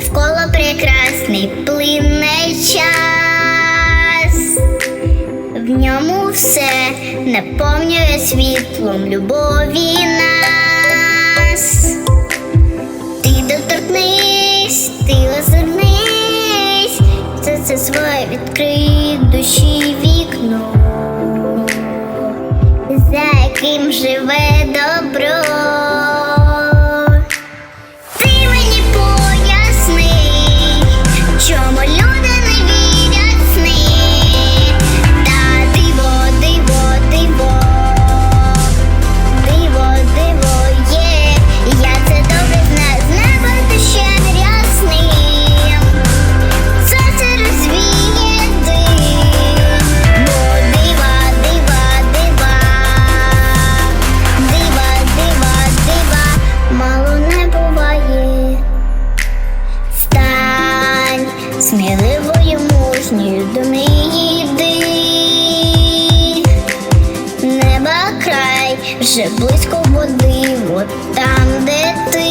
навколо прекрасний плине час, в ньому все наповнює світлом любові нас. Ти доторкнись, ти озирнись, це це своє відкрий душі вікно, за яким живе добро. Сміливою мужньою до неї йди. Неба край вже близько води, от там, де ти.